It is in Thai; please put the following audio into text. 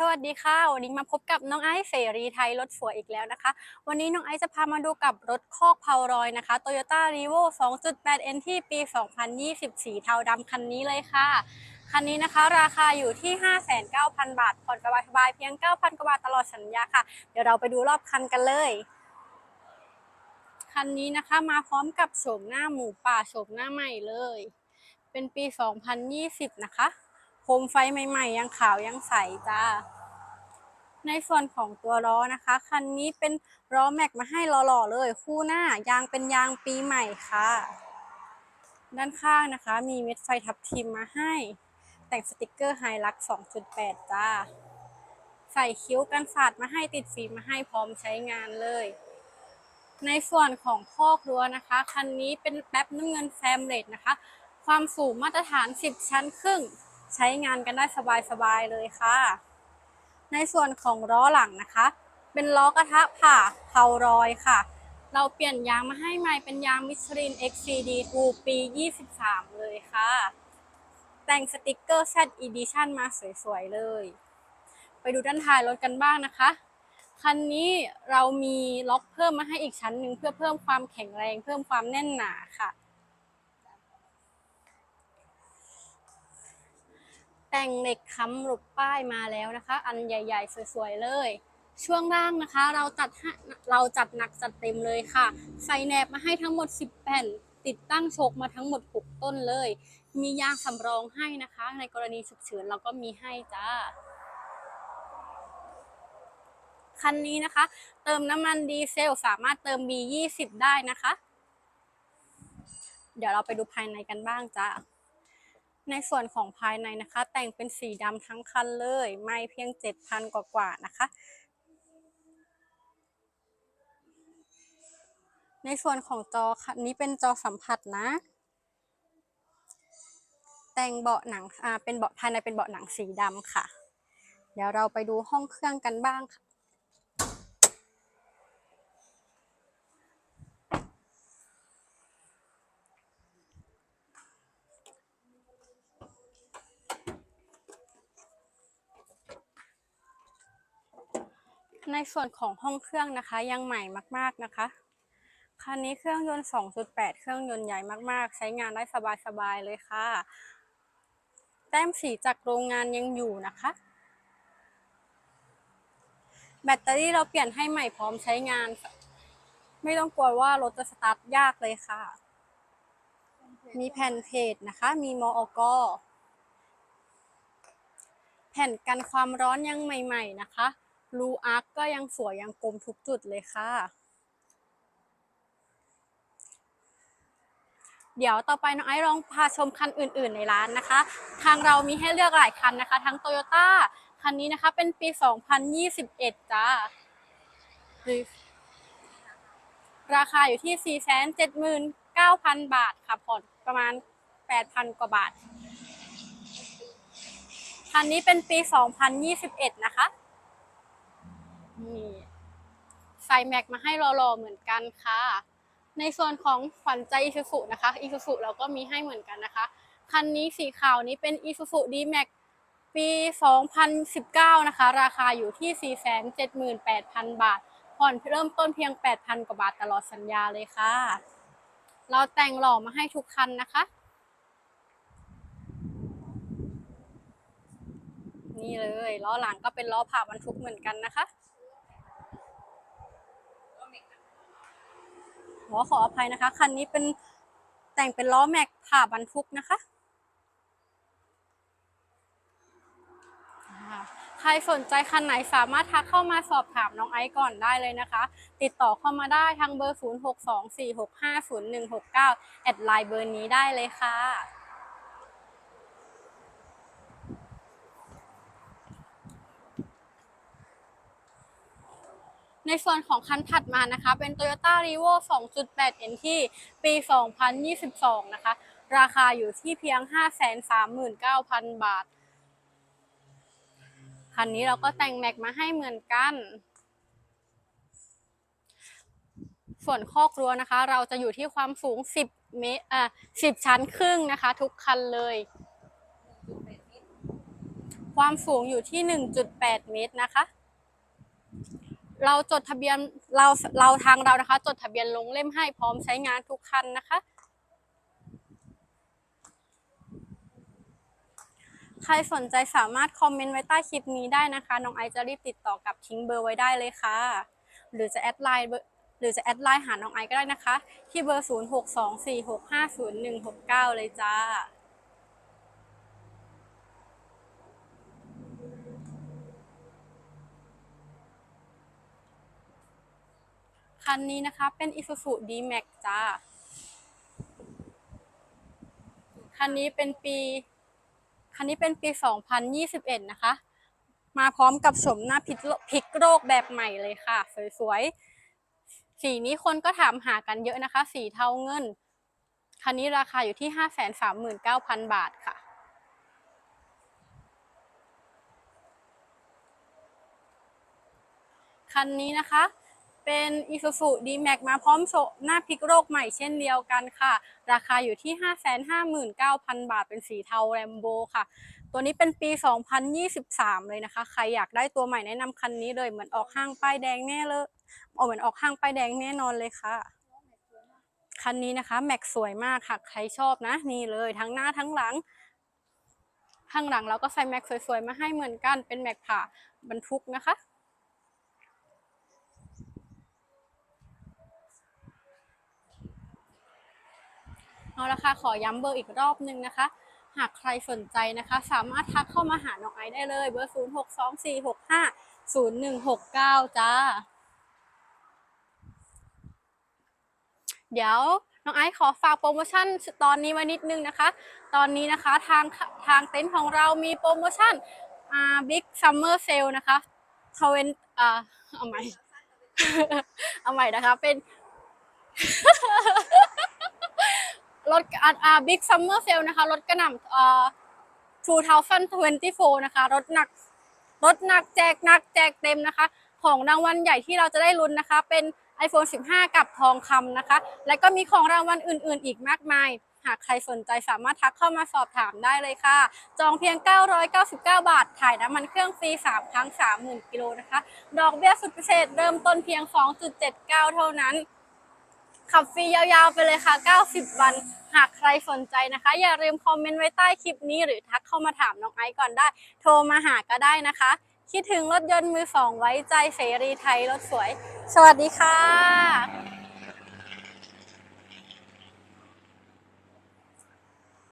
สวัสดีค่ะ วันนี้มาพบกับน้องไอซ์เสรีไทยรถสวยอีกแล้วนะคะ วันนี้น้องไอซ์จะพามาดูกับรถคอกเพารอยนะคะ Toyota r e v o 2.8 NT ปี 2020สีเทาดำคันนี้เลยค่ะ คันนี้นะคะราคาอยู่ที่ 59,000 บาท ผ่อนสบายๆเพียง 9,000 กว่าบาทตลอดสัญญาค่ะ เดี๋ยวเราไปดูรอบคันกันเลย คันนี้นะคะมาพร้อมกับโฉมหน้าหมูป่าโฉมหน้าใหม่เลย เป็นปี 2020 นะคะ มไฟใหม่ๆ ยังขาวยังใสจ้า ในส่วนของตัวล้อนะคะ คันนี้เป็นล้อแม็กมาให้หล่อๆเลย คู่หน้ายางเป็นยางปีใหม่ค่ะ ด้านข้างนะคะ มีเม็ดไฟทับทิมมาให้ แต่งสติกเกอร์ไฮลัก2.8 จ้า ใส่คิ้วกันสาดมาให้ติดฟิล์มมาให้พร้อมใช้งานเลยในส่วนของคอกรั้วนะคะ คันนี้เป็นแป๊บน้ำเงินแฟมเลตนะคะ ความสูงมาตรฐาน 10 ชั้นครึ่ง ใช้งานกันได้สบายๆเลยค่ะ ในส่วนของล้อหลังนะคะ เป็นล้อกระทะผ่าเผารอยค่ะ เราเปลี่ยนยางมาให้ใหม่เป็นยางมิชลิน XCD 2 ปี 23 เลยค่ะ แต่งสติกเกอร์ Z Edition มาสวยๆเลย ไปดูด้านท้ายรถกันบ้างนะคะคันนี้เรามีล็อกเพิ่มมาให้อีกชั้นหนึ่งเพื่อเพิ่มความแข็งแรง เพิ่มความแน่นหนาค่ะ แต่งเหล็กค้ำหลบป้ายมาแล้วนะคะ อันใหญ่ๆ สวยๆเลย ช่วงล่างนะคะ เราตัดให้เราจัดหนักจัดเต็มเลยค่ะ ใส่แหนบมาให้ทั้งหมด 10 แผ่น ติดตั้งโชคมาทั้งหมด 6 ต้นเลย มียางสำรองให้นะคะ ในกรณีฉุกเฉินเราก็มีให้จ้าคันนี้นะคะ เติมน้ำมันดีเซล สามารถเติม B20 ได้นะคะ เดี๋ยวเราไปดูภายในกันบ้างจ้า ในส่วนของภายในนะคะ แต่งเป็นสีดำทั้งคันเลย ไม่เพียง 7,000กว่ากว่า ๆ นะคะ ในส่วนของจอคันนี้เป็นจอสัมผัสนะ แต่งเบาะหนังอ่าเป็นเบาะภายในเป็นเบาะหนังสีดำค่ะ เดี๋ยวเราไปดูห้องเครื่องกันบ้างค่ะ ในส่วนของห้องเครื่องนะคะ ยังใหม่มาก ๆนะคะ คันนี้เครื่องยนต์ 2.8 เครื่องยนต์ใหญ่มาก ๆ ใช้งานได้สบาย ๆ เลยค่ะ แต้มสีจากโรงงานยังอยู่นะคะ แบตเตอรี่เราเปลี่ยนให้ใหม่พร้อมใช้งาน ไม่ต้องกลัวว่ารถจะสตาร์ทยากเลยค่ะ มีแผ่นเพจนะคะ มีมอกแผ่นกันความร้อนยังใหม่ ๆ นะคะ รูอาร์คก็ยังสวยยังกลมทุกจุดเลยค่ะ เดี๋ยวต่อไปน้องไอซ์ลองพาชมคันอื่น ๆ ในร้านนะคะ ทางเรามีให้เลือกหลายคันนะคะ ทั้งโตโยต้าคันนี้นะคะเป็นปี 2021 จ้าหรือราคาอยู่ที่ 479,000 บาทค่ะผ่อนประมาณ 8,000 กว่าบาท คันนี้เป็นปี 2021 นะคะ นี่ใส่แม็กมาให้รอๆเหมือนกันค่ะ ในส่วนของขวัญใจอีซูซุนะคะอีซูซุเราก็มีให้เหมือนกันนะคะ คันนี้สีขาวนี้เป็นอีซูซุดีแม็กปี 2019 นะคะ ราคาอยู่ที่ 478,000 บาท ผ่อนเริ่มต้นเพียง 8,000 กว่าบาทตลอดสัญญาเลยค่ะ เราแต่งหล่อมาให้ทุกคันนะคะ นี่เลยล้อหลังก็เป็นล้อผ่าบรรทุกเหมือนกันนะคะ ขอขออภัยนะคะ คันนี้เป็นแต่งเป็นล้อแม็กผ่าบรรทุกนะคะ ใครสนใจคันไหนสามารถทักเข้ามาสอบถามน้องไอซ์ก่อนได้เลยนะคะ ติดต่อเข้ามาได้ทางเบอร์ 0624650169 แอดไลน์เบอร์นี้ได้เลยค่ะ ในส่วนของคันถัดมานะคะ เป็น Toyota r e v o 2.8 NT ปี 2022 นะคะ ราคาอยู่ที่เพียง 539,000 บาท คันนี้เราก็แต่งแม็กมาให้เหมือนกันส่วนคอกรั้วนะคะ เราจะอยู่ที่ความสูง 10 เมตรอ่า10 ชั้นครึ่งนะคะ ทุกคันเลย ความสูงอยู่ที่ 1.8 เมตรนะคะ เราจดทะเบียนเราเราทางเรานะคะ จดทะเบียนลงเล่มให้พร้อมใช้งานทุกคันนะคะ ใครสนใจสามารถคอมเมนต์ไว้ใต้คลิปนี้ได้นะคะน้องไอจะรีบติดต่อกับทิ้งเบอร์ไว้ได้เลยค่ะ หรือจะแอดไลน์หรือจะแอดไลน์หาน้องไอก็ได้นะคะ ที่เบอร์ 0624650169 เลยจ้า คันนี้นะคะ เป็น Isuzu D-Max จ้า คันนี้เป็นปี คันนี้เป็นปี 2021 นะคะ มาพร้อมกับโฉมหน้าพลิกโลพลิกโลกแบบใหม่เลยค่ะ สวยๆ สีนี้คนก็ถามหากันเยอะนะคะ สีเทาเงิน คันนี้ราคาอยู่ที่ 539,000 บาทค่ะคันนี้นะคะ เป็น Isuzu D-Max มาพร้อมโฉมหน้าพลิกโลกใหม่เช่นเดียวกันค่ะ ราคาอยู่ที่ 559,000 บาทเป็นสีเทาแรมโบค่ะ ตัวนี้เป็นปี 2023 เลยนะคะ ใครอยากได้ตัวใหม่แนะนำคันนี้เลย เหมือนออกห้างป้ายแดงแน่เลยออกเหมือนออกห้างป้ายแดงแน่นอนเลยค่ะ คันนี้นะคะแม็กสวยมากค่ะ ใครชอบนะ นี่เลยทั้งหน้าทั้งหลังข้างหลังเราก็ใส่แม็กสวยๆ มาให้เหมือนกันเป็นแม็กผ่าบรรทุกนะคะ เอาละค่ะขอย้ำเบอร์อีกรอบนึงนะคะ หากใครสนใจนะคะ สามารถทักเข้ามาหาน้องไอได้เลยเบอร์ 0 6 2 4 6 5 0 1 6 9 จ้า เดี๋ยวน้องไอซ์ขอฝากโปรโมชั่นตอนนี้ไว้นิดนึงนะคะ ตอนนี้นะคะทางทางเต็นท์ของเรามีโปรโมชั่นอ่าบิ๊กซัมเมอร์เซลนะคะทเวนอ่าเอาใหม่ เอาใหม่นะคะเป็น รถอ่าบิ๊กซัมเมอร์เซลนะคะ รถกระหน่ำอ่า2024 นะคะ รถหนัก รถหนักแจกหนักแจกเต็มนะคะ ของรางวัลใหญ่ที่เราจะได้ลุ้นนะคะ เป็น iPhone 15 กับทองคำนะคะ และก็มีของรางวัลอื่น ๆ อีกมากมาย หากใครสนใจสามารถทักเข้ามาสอบถามได้เลยค่ะ จองเพียง 999 บาท ถ่ายน้ำมันเครื่องฟรี 3 ครั้ง 30,000 กิโลนะคะ ดอกเบี้ยสุดพิเศษเริ่มต้นเพียง 2.79 เท่านั้น ขับฟรียาวๆไปเลยค่ะ 90 วัน หากใครสนใจนะคะ อย่าลืมคอมเมนต์ไว้ใต้คลิปนี้หรือทักเข้ามาถามน้องไอซ์ก่อนได้ โทรมาหาก็ได้นะคะ คิดถึงรถยนต์มือสองไว้ใจเสรีไทยรถสวย สวัสดีค่ะ